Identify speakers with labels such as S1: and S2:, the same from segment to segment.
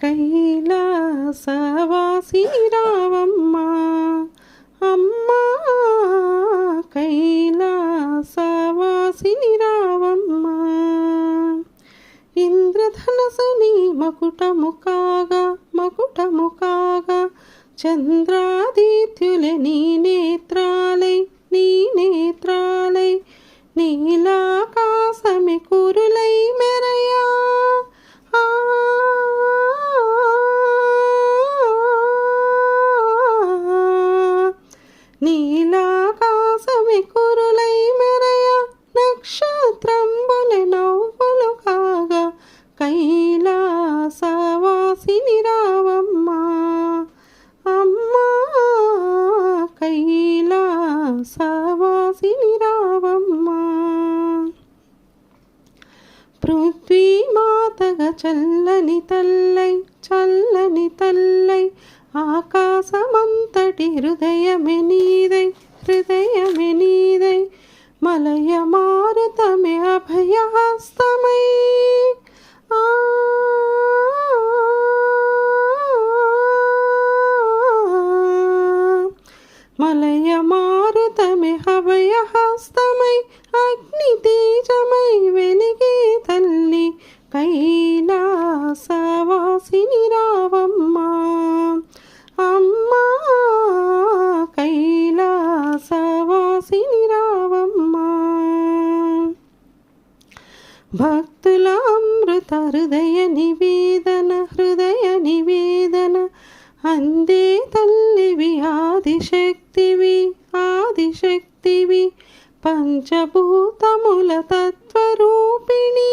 S1: కైలాసవాసి రావమ్మ అమ్మా కైలాసవాసి రావమ్మ ఇంద్రధనసుని మకుటము కాగా మకుటము కాగా చంద్రాదిత్యుల నీ నేత్రాలై నీ నేత్రాలై నీలా నీలాకాశమి కురులై మెరయ నక్షత్రంబుల నవ్వులు కాగా కైలాసవాసిని రావమ్మ అమ్మా కైలాసవాసిని రావమ్మ పృథ్వీ మాతగా చల్లని తల్లై చల్లని తల్లై ఆకాశమంతటి హృదయమే అగ్ని తేజమై వెలిగే తల్లి కైలాసవాసిని రావమ్మ. అమ్మా కైలాసవాసిని రావమ్మ. భక్తుల అమృత హృదయ నివేదన హృదయ నివేదన అందే పంచభూతముల తత్వరూపిణి.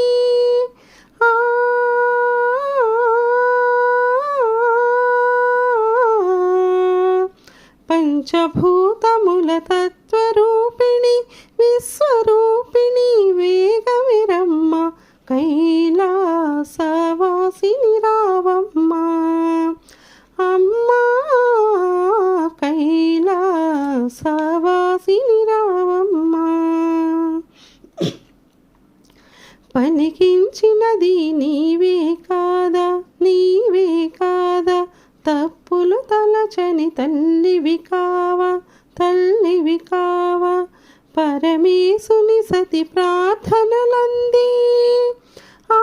S1: పంచభూతముల తత్వరూపిణి విశ్వరూపిణి వేగవిరమ్మ కైలాస పనికించినది నీవే కాదా నీవే కాదా? తప్పులు తలచని తల్లివి కావా తల్లివి కావా? పరమేశుని సతి ప్రార్థనలంది. ఆ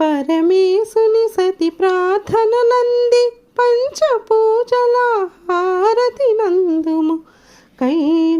S1: పరమేశుని సతి ప్రార్థనలంది. పంచపూజలా 给。